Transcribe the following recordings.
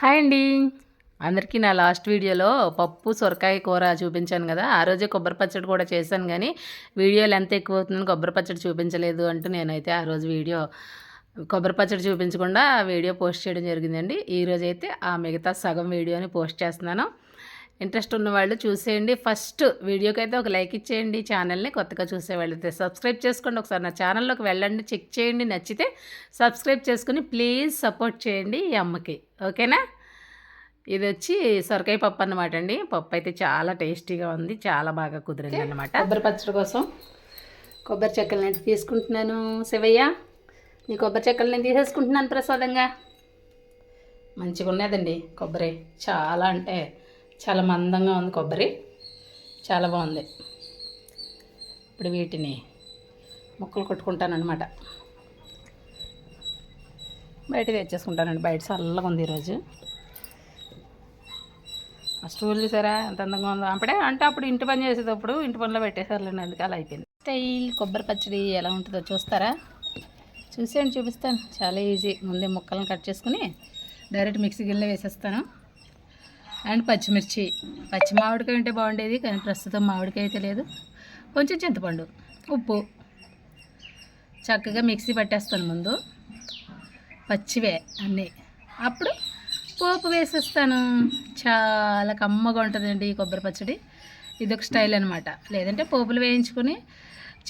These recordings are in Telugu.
హాయ్ అండి. అందరికీ నా లాస్ట్ వీడియోలో పప్పు సొరకాయ కూర చూపించాను కదా. ఆ రోజే కొబ్బరి పచ్చడి కూడా చేశాను కానీ వీడియోలు ఎంత ఎక్కువ అవుతుందని కొబ్బరి పచ్చడి చూపించలేదు అంటూ నేనైతే ఆ రోజు వీడియో కొబ్బరి పచ్చడి చూపించకుండా వీడియో పోస్ట్ చేయడం జరిగిందండి. ఈరోజైతే ఆ మిగతా సగం వీడియోని పోస్ట్ చేస్తున్నాను. ఇంట్రెస్ట్ ఉన్న వాళ్ళు చూసేయండి. ఫస్ట్ వీడియోకి అయితే ఒక లైక్ ఇచ్చేయండి. ఛానల్ని కొత్తగా చూసేవాళ్ళు అయితే సబ్స్క్రైబ్ చేసుకోండి. ఒకసారి నా ఛానల్లోకి వెళ్ళండి. చెక్ చేయండి. నచ్చితే సబ్స్క్రైబ్ చేసుకుని ప్లీజ్ సపోర్ట్ చేయండి ఈ అమ్మకి. ఓకేనా? ఇది వచ్చి సొరకాయ పప్పు అన్నమాట అండి. పప్పు అయితే చాలా టేస్టీగా ఉంది. చాలా బాగా కుదిరింది అనమాట కొబ్బరి పచ్చడి కోసం కొబ్బరి చెక్కలు నేను తీసుకుంటున్నాను. శివయ్య నీ కొబ్బరి చెక్కలు నేను తీసేసుకుంటున్నాను ప్రసాదంగా. మంచిగా ఉన్నదండి కొబ్బరి. చాలా అంటే చాలా మందంగా ఉంది కొబ్బరి. చాలా బాగుంది. ఇప్పుడు వీటిని ముక్కలు కొట్టుకుంటానమాట బయట తెచ్చేసుకుంటానండి. బయట చల్లగా ఉంది ఈరోజు. ఆ స్టూల్ చూసారా? ఎంత అందంగా ఉందో. అప్పుడే అంటే అప్పుడు ఇంటి పని చేసేటప్పుడు ఇంటి పనిలో పెట్టేసారులేండి అందుకే అలా అయిపోయింది. స్టైల్ కొబ్బరి పచ్చడి ఎలా ఉంటుందో చూస్తారా? చూసేయండి చూపిస్తాను. చాలా ఈజీ. ముందే ముక్కలను కట్ చేసుకుని డైరెక్ట్ మిక్సీ గిన్నెలో వేసేస్తాను. అండ్ పచ్చిమిర్చి. పచ్చి మామిడికాయ ఉంటే బాగుండేది కానీ ప్రస్తుతం మామిడికాయ అయితే లేదు. కొంచెం చింతపండు ఉప్పు. చక్కగా మిక్సీ పట్టేస్తాను ముందు. పచ్చివే అన్నీ. అప్పుడు పోపు వేసేస్తాను. చాలా కమ్మగా ఉంటుందండి ఈ కొబ్బరి పచ్చడి. ఇది ఒక స్టైల్ అనమాట లేదంటే పోపులు వేయించుకొని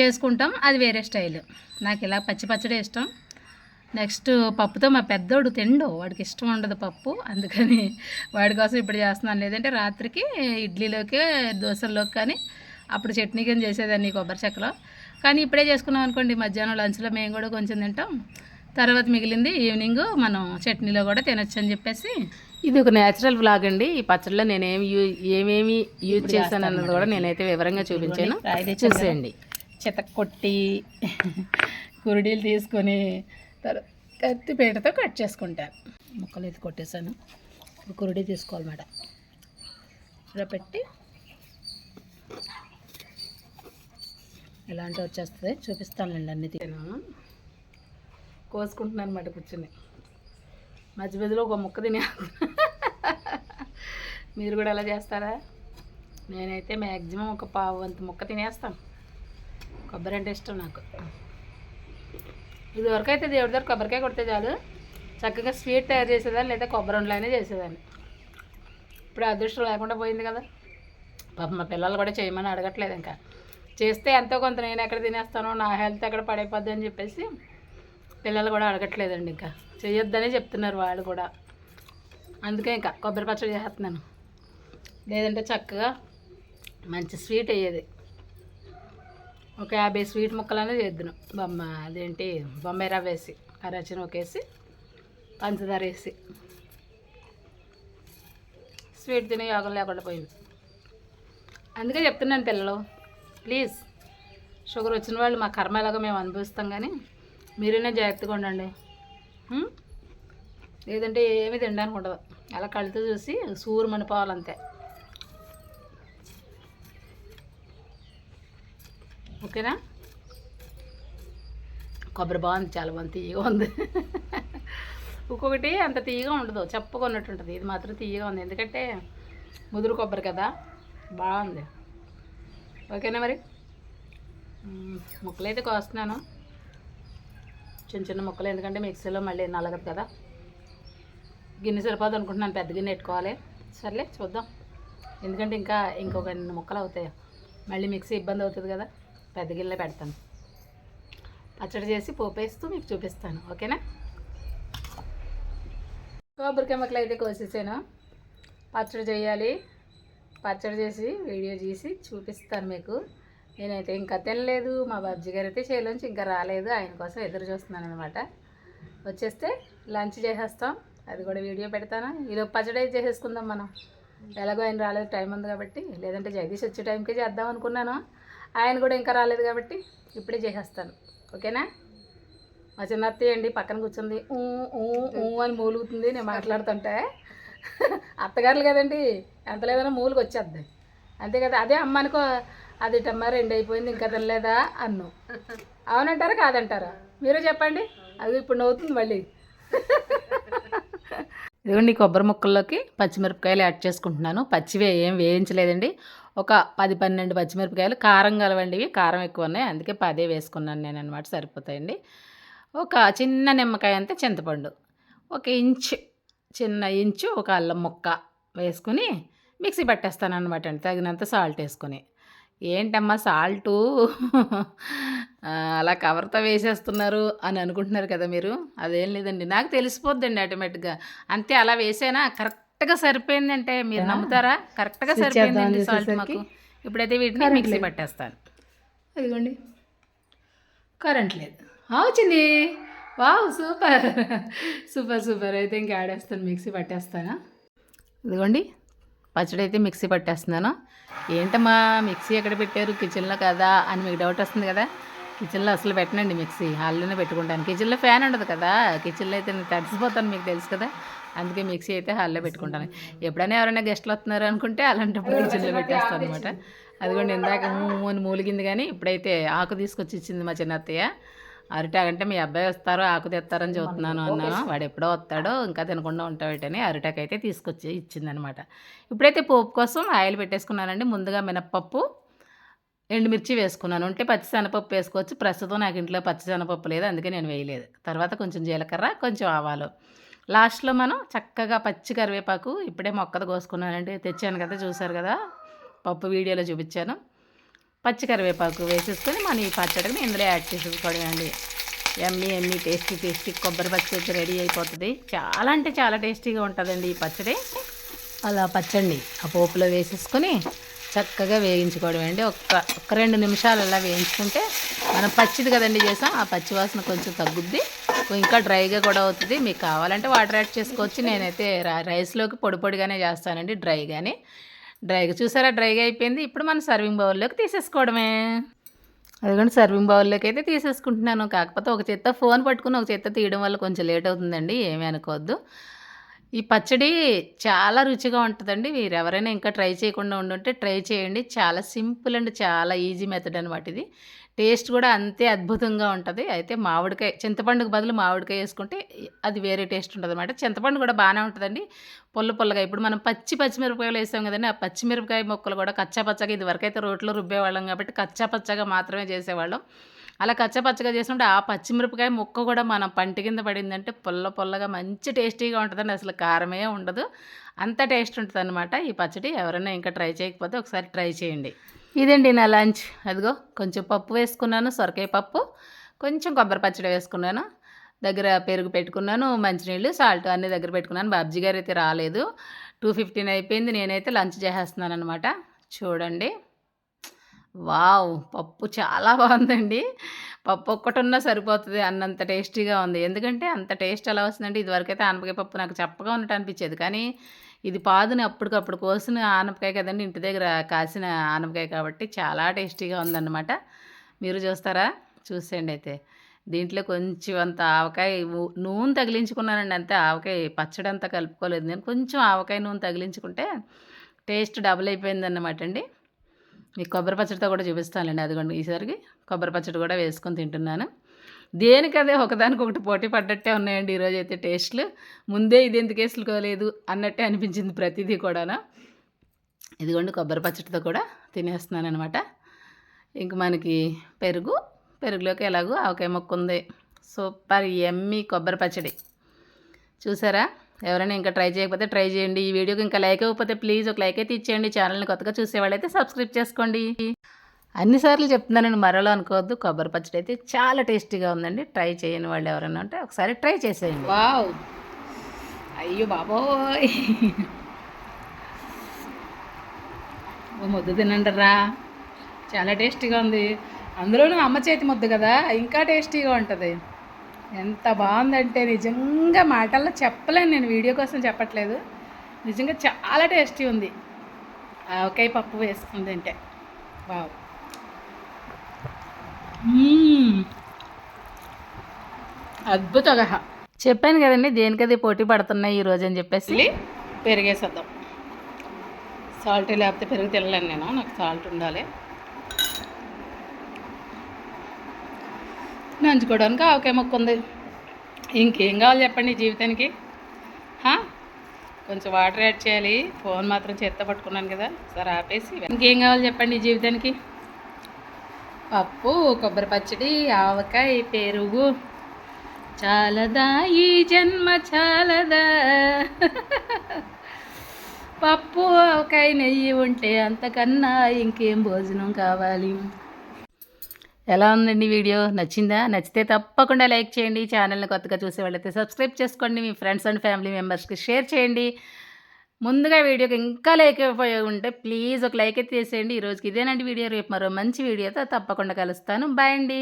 చేసుకుంటాం. అది వేరే స్టైల్. నాకు ఇలా పచ్చి పచ్చడి ఇష్టం. నెక్స్ట్ పప్పుతో మా పెద్దోడు తిండు. వాడికి ఇష్టం ఉండదు పప్పు. అందుకని వాడి కోసం ఇప్పుడు చేస్తున్నాను. లేదంటే రాత్రికి ఇడ్లీలోకి దోశల్లోకి కానీ అప్పుడు చట్నీ కానీ చేసేదాన్ని కొబ్బరి చెక్కలో. కానీ ఇప్పుడే చేసుకున్నాం అనుకోండి మధ్యాహ్నం లంచ్లో మేము కూడా కొంచెం తింటాం. తర్వాత మిగిలింది ఈవినింగ్ మనం చట్నీలో కూడా తినొచ్చు అని చెప్పేసి ఇది ఒక న్యాచురల్ బ్లాగ్ అండి. ఈ పచ్చడిలో నేనేమి యూ ఏమేమి యూజ్ చేశాను అన్నది కూడా నేనైతే వివరంగా చూపించాను. చూసేయండి. చెత్త కొట్టి కురుడీలు తీసుకొని తర్వాత కత్తిపీటతో కట్ చేసుకుంటాను ముక్కలు అయితే కొట్టేశాను. ఇప్పుడు కురుడి తీసుకోవాలన్నమాట ఇలా పెట్టి ఎలాంటి వచ్చేస్తుంది. చూపిస్తానులేండి అన్ని తిన్నాను కోసుకుంటున్నాను అనమాట కూర్చుని. మధ్య మధ్యలో ఒక ముక్క తినే మీరు కూడా అలా చేస్తారా? నేనైతే మ్యాక్సిమం ఒక పావు వంత ముక్క తినేస్తాను. కొబ్బరి అంటే ఇష్టం నాకు. ఇది వరకు అయితే దేవుడి దగ్గర కొబ్బరికాయ కొడితే చాలు. చక్కగా స్వీట్ తయారు చేసేదాన్ని లేదా కొబ్బరి ఉండలైనా చేసేదాన్ని. ఇప్పుడు అదృష్టం లేకుండా పోయింది కదా. పాప మా పిల్లలు కూడా చేయమని అడగట్లేదు ఇంకా. చేస్తే ఎంతో కొంత నేను ఎక్కడ తినేస్తానో నా హెల్త్ ఎక్కడ పడైపోద్ది అని చెప్పేసి పిల్లలు కూడా అడగట్లేదండి ఇంకా. చేయొద్దనే చెప్తున్నారు వాళ్ళు కూడా. అందుకే ఇంకా కొబ్బరి పచ్చడి చేస్తున్నాను. లేదంటే చక్కగా మంచి స్వీట్ అయ్యేది. ఒక యాభై స్వీట్ ముక్కలనే చేద్దును. బొమ్మ అదేంటి? బొమ్మాయి రవ్వ వేసి కరచిన ఒకేసి పంచదార వేసి. స్వీట్ తినే యోగం లేకుండా పోయింది. అందుకే చెప్తున్నాను పిల్లలు ప్లీజ్. షుగర్ వచ్చిన వాళ్ళు మా కర్మ ఎలాగో మేము అనుభవిస్తాం కానీ మీరైనా జాగ్రత్తగా ఉండండి. లేదంటే ఏమీ తినడానికి ఉండదు. అలా కళ్ళతో చూసి సూరు మనిపోవాలంతే ఓకేనా? కొబ్బరి బాగుంది చాలా బాగుంది తీయగా ఉంది. ఇంకొకటి అంత తీయగా ఉండదు. చెప్పుకున్నట్టు ఉంటుంది. ఇది మాత్రం తీయగా ఉంది. ఎందుకంటే ముదురు కొబ్బరి కదా. బాగుంది. ఓకేనా మరి? ముక్కలు అయితే కోస్తున్నాను. చిన్న చిన్న ముక్కలు. ఎందుకంటే మిక్సీలో మళ్ళీ నలగదు కదా. గిన్నె సరిపోదు అనుకుంటున్నాను. పెద్ద గిన్నె పెట్టుకోవాలి. సర్లే చూద్దాం. ఎందుకంటే ఇంకా ఇంకొక రెండు ముక్కలు అవుతాయి. మళ్ళీ మిక్సీ ఇబ్బంది అవుతుంది కదా. పెద్ద గిన్నెలో పెడతాను. పచ్చడి చేసి పోపేస్తూ మీకు చూపిస్తాను. ఓకేనా? కొబ్బరికాయ ముక్కలు అయితే కోసేసాను. పచ్చడి చేయాలి. పచ్చడి చేసి వీడియో చేసి చూపిస్తాను మీకు. నేనైతే ఇంకా తినలేదు. మా బాబ్జీ గారు అయితే చేయలోంచి ఇంకా రాలేదు. ఆయన కోసం ఎదురు చూస్తున్నాను అనమాట వచ్చేస్తే లంచ్ చేసేస్తాం. అది కూడా వీడియో పెడతాను. ఈలోపు పచ్చడి అయితే చేసేసుకుందాం మనం. ఎలాగో ఆయన రాలేదు. టైం ఉంది కాబట్టి. లేదంటే జగదీష్ వచ్చే టైంకే చేద్దాం అనుకున్నాను. ఆయన కూడా ఇంకా రాలేదు కాబట్టి ఇప్పుడే చేసేస్తాను. ఓకేనా? మా చిన్న అత్తయ్య అండి పక్కన కూర్చుంది. ఊ ఊ ఊ అని మూలుగుతుంది. నేను మాట్లాడుతుంటే అత్తగారులు కదండి ఎంత లేదన్నా మూలుగు వచ్చేద్ది. అంతే కదా అదే అమ్మ అనుకో అది టమ్మా రెండు అయిపోయింది ఇంకా తినలేదా అన్ను. అవునంటారా కాదంటారా? మీరే చెప్పండి. అది ఇప్పుడు నవ్వుతుంది మళ్ళీ. ఇదిగోండి ఈ కొబ్బరి ముక్కల్లోకి పచ్చిమిరపకాయలు యాడ్ చేసుకుంటున్నాను. పచ్చివే ఏం వేయించలేదండి. ఒక పది పన్నెండు పచ్చిమిరపకాయలు కారం కలవండి ఇవి కారం ఎక్కువ ఉన్నాయి. అందుకే పదే వేసుకున్నాను నేను అనమాట సరిపోతాయండి. ఒక చిన్న నిమ్మకాయ అంతే చింతపండు. ఒక ఇంచు చిన్న ఇంచు ఒక అల్లం ముక్క వేసుకుని మిక్సీ పట్టేస్తాను అనమాట అండి. తగినంత సాల్ట్ వేసుకొని. ఏంటమ్మా సాల్టు? అలా కవర్తో వేసేస్తున్నారు అని అనుకుంటున్నారు కదా మీరు? అదేం లేదండి. నాకు తెలిసిపోద్దండి ఆటోమేటిక్గా అంతే అలా వేసేనా? కరెక్ట్గా సరిపోయిందంటే మీరు నమ్ముతారా? కరెక్ట్గా సరిపోయిందండి సాల్ట్ మాకు. ఇప్పుడైతే వీటిని మిక్సీ పట్టేస్తాను. అదిగోండి. కరెంట్ లేదు. వచ్చింది. Wow super. Super super. అయితే ఇంక ఆడేస్తాను మిక్సీ పట్టేస్తానా? ఇదిగోండి. పచ్చడి అయితే మిక్సీ పట్టేస్తున్నాను. ఏంటమ్మా మిక్సీ ఎక్కడ పెట్టారు? కిచెన్లో కదా అని మీకు డౌట్ వస్తుంది కదా. కిచెన్లో అసలు పెట్టనండి మిక్సీ. హాల్లోనే పెట్టుకుంటాను. కిచెన్లో ఫ్యాన్ ఉండదు కదా. కిచెన్లో అయితే నేను తడిసిపోతాను మీకు తెలుసు కదా. అందుకే మిక్సీ అయితే హాల్లో పెట్టుకుంటాను. ఎప్పుడైనా ఎవరైనా గెస్ట్లు వస్తున్నారు అనుకుంటే అలాంటప్పుడు కిచెన్లో పెట్టేస్తాను అనమాట అదిగోండి ఇందాక అని మూలిగింది కానీ ఇప్పుడైతే ఆకు తీసుకొచ్చి ఇచ్చింది మా చిన్నత్తయ్య అరిటాక్ అంటే మీ అబ్బాయి వస్తారో ఆకు తెస్తారని చూస్తున్నాను అన్నాను వాడు ఎప్పుడో వస్తాడో ఇంకా తినకుండా ఉంటావేటని అరిటాక్ అయితే తీసుకొచ్చి ఇచ్చిందనమాట ఇప్పుడైతే పోపు కోసం ఆయిల్ పెట్టేసుకున్నానండి. ముందుగా మినప్పప్పు ఎండుమిర్చి వేసుకున్నాను. ఉంటే పచ్చిశనపప్పు వేసుకోవచ్చు. ప్రస్తుతం నాకు ఇంట్లో పచ్చిశనపప్పు లేదు. అందుకే నేను వేయలేదు. తర్వాత కొంచెం జీలకర్ర కొంచెం ఆవాలు. లాస్ట్లో మనం చక్కగా పచ్చి కరివేపాకు ఇప్పుడే మొక్కది కోసుకున్నానండి. తెచ్చాను కదా చూసారు కదా పప్పు వీడియోలో చూపించాను. పచ్చి కరివేపాకు వేసేసుకొని మనం ఈ పచ్చడిని ఇందులో యాడ్ చేసేసుకోవడం అండి ఎమ్మి ఎమ్మి టేస్టీ టేస్టీ. కొబ్బరి పచ్చడి రెడీ అయిపోతుంది. చాలా అంటే చాలా టేస్టీగా ఉంటుందండి ఈ పచ్చడి. అలా పచ్చడి ఆ పోపులో వేసేసుకొని చక్కగా వేయించుకోవడం అండి. ఒక్క ఒక్క రెండు నిమిషాలు అలా వేయించుకుంటే మనం పచ్చిది కదండి చేసాం ఆ పచ్చి వాసన కొంచెం తగ్గుద్ది. ఇంకా డ్రైగా కూడా అవుతుంది. మీకు కావాలంటే వాటర్ యాడ్ చేసుకోవచ్చు. నేనైతే రైస్లోకి పొడి పొడిగానే చేస్తానండి డ్రైగానే. డ్రైగా చూసారా? డ్రైగా అయిపోయింది. ఇప్పుడు మనం సర్వింగ్ బౌల్లోకి తీసేసుకోవడమే. అదిగోండి సర్వింగ్ బౌల్లోకి అయితే తీసేసుకుంటున్నాను. కాకపోతే ఒక చెత్త ఫోన్ పట్టుకుని ఒక చెత్త తీయడం వల్ల కొంచెం లేట్ అవుతుందండి. ఏమీ అనుకోవద్దు. ఈ పచ్చడి చాలా రుచిగా ఉంటుందండి. మీరు ఎవరైనా ఇంకా ట్రై చేయకుండా ఉండుంటే ట్రై చేయండి. చాలా సింపుల్ అండ్ చాలా ఈజీ మెథడ్ అనమాట ఇది. టేస్ట్ కూడా అంతే అద్భుతంగా ఉంటుంది. అయితే మామిడికాయ చింతపండుకు బదులు మామిడికాయ వేసుకుంటే అది వేరే టేస్ట్ ఉంటుంది అనమాట చింతపండు కూడా బాగానే ఉంటుందండి. పొల్ల పొల్లగా ఇప్పుడు మనం పచ్చి పచ్చిమిరపకాయలు వేసాం కదండి ఆ పచ్చిమిరపకాయ ముక్కలు కూడా కచ్చా పచ్చగా ఇది వరకైతే రోట్లో రుబ్బేవాళ్ళం కాబట్టి కచ్చా పచ్చగా మాత్రమే చేసేవాళ్ళం. అలా కచ్చపచ్చగా చేసినప్పుడు ఆ పచ్చిమిరపకాయ ముక్క కూడా మనం పంటి కింద పడిందంటే పుల్ల పుల్లగా మంచి టేస్టీగా ఉంటుందండి. అసలు కారమే ఉండదు. అంత టేస్ట్ ఉంటుంది అనమాట ఈ పచ్చడి ఎవరైనా ఇంకా ట్రై చేయకపోతే ఒకసారి ట్రై చేయండి. ఇదండి నా లంచ్. అదిగో కొంచెం పప్పు వేసుకున్నాను సొరకాయ పప్పు కొంచెం కొబ్బరి పచ్చడి వేసుకున్నాను దగ్గర పెరుగు పెట్టుకున్నాను మంచినీళ్ళు సాల్ట్ అన్నీ దగ్గర పెట్టుకున్నాను. బాబ్జీ గారు అయితే రాలేదు. టూ ఫిఫ్టీన్ అయిపోయింది. నేనైతే లంచ్ చేసేస్తున్నాను అనమాట చూడండి. వావ్! పప్పు చాలా బాగుందండి. పప్పు ఒక్కటున్నా సరిపోతుంది అన్నంత టేస్టీగా ఉంది. ఎందుకంటే అంత టేస్ట్ ఎలా వస్తుందంటే ఇదివరకైతే ఆనపకాయ పప్పు నాకు చప్పగా ఉన్నట్టు అనిపించేది. కానీ ఇది పాదుని అప్పటికప్పుడు కోసిన ఆనపకాయ కదండి ఇంటి దగ్గర కాసిన ఆనపకాయ కాబట్టి చాలా టేస్టీగా ఉందన్నమాట. మీరు చూస్తారా? చూసేయండి అయితే. దీంట్లో కొంచెం అంత ఆవకాయ నూనె తగిలించుకున్నానండి అంతే. ఆవకాయ పచ్చడి అంతా కలుపుకోలేదు నేను. కొంచెం ఆవకాయ నూనె తగిలించుకుంటే టేస్ట్ డబుల్ అయిపోయిందన్నమాట అండి. మీకు కొబ్బరి పచ్చడితో కూడా చూపిస్తానులేండి అదిగోండి ఈసారికి కొబ్బరి పచ్చడి కూడా వేసుకొని తింటున్నాను. దేనికదే ఒకదానికి ఒకటి పోటీ పడ్డట్టే ఉన్నాయండి ఈరోజు అయితే టేస్ట్లు. ముందే ఇది ఎందుకు వేసుకోలేదు అన్నట్టే అనిపించింది ప్రతిదీ కూడాను. ఇదిగోండి కొబ్బరి పచ్చడితో కూడా తినేస్తున్నాను అనమాట ఇంక మనకి పెరుగు పెరుగులోకి ఎలాగో ఆవకాయ మొక్క ఉంది సూపర్ ఎమ్మి కొబ్బరి పచ్చడి. చూసారా? ఎవరైనా ఇంకా ట్రై చేయకపోతే ట్రై చేయండి. ఈ వీడియోకి ఇంకా లైక్ అయిపోతే ప్లీజ్ ఒక లైక్ అయితే ఇచ్చేయండి. ఛానల్ని కొత్తగా చూసేవాళ్ళైతే సబ్స్క్రైబ్ చేసుకోండి. అన్నిసార్లు చెప్తున్నానని మరోలో అనుకోవద్దు. కొబ్బరి పచ్చడి అయితే చాలా టేస్టీగా ఉందండి. ట్రై చేయని వాళ్ళు ఎవరైనా ఉంటే ఒకసారి ట్రై చేసేయండి. వావ్! అయ్యో బాబోయ్! ముద్ద తినండిరా చాలా టేస్టీగా ఉంది. అందులోనూ అమ్మ చేతి ముద్ద కదా. ఇంకా టేస్టీగా ఉంటుంది. ఎంత బాగుందంటే నిజంగా మాటల్లో చెప్పలేను నేను వీడియో కోసం చెప్పట్లేదు. నిజంగా చాలా టేస్టీ ఉంది. ఆవకాయ పప్పు వేసుకుంది అంటే వావ్. మ్మ్. అద్భుతంగా చెప్పాను కదండి దేనికది పోటీ పడుతున్నాయి ఈరోజు అని చెప్పేసి. పెరిగేసేద్దాం. సాల్ట్ లేకపోతే పెరుగు తినలేను నేను నాకు సాల్ట్ ఉండాలి. నంచుకోవడానికి ఆవకాయ మొక్క ఉంది. ఇంకేం కావాలి చెప్పండి జీవితానికి? కొంచెం వాటర్ యాడ్ చేయాలి. ఫోన్ మాత్రం చెత్త పట్టుకున్నాను కదా సరే ఆపేసి ఇంకేం కావాలి చెప్పండి జీవితానికి? పప్పు కొబ్బరి పచ్చడి ఆవకాయ పెరుగు. చాలదా ఈ జన్మ చాలదా? పప్పు ఆవకాయ నెయ్యి ఉంటే అంతకన్నా ఇంకేం భోజనం కావాలి? ఎలా ఉందండి వీడియో? నచ్చిందా? నచ్చితే తప్పకుండా లైక్ చేయండి. ఛానల్ని కొత్తగా చూసే వాళ్ళైతే సబ్స్క్రైబ్ చేసుకోండి. మీ ఫ్రెండ్స్ అండ్ ఫ్యామిలీ మెంబర్స్కి షేర్ చేయండి. ముందుగా వీడియోకి ఇంకా లైక్ అయిపోయి ఉంటే ప్లీజ్ ఒక లైక్ అయితే చేసేయండి ఈరోజుకి ఇదేనండి వీడియో. రేపు మరో మంచి వీడియోతో తప్పకుండా కలుస్తాను. బాయ్ అండి.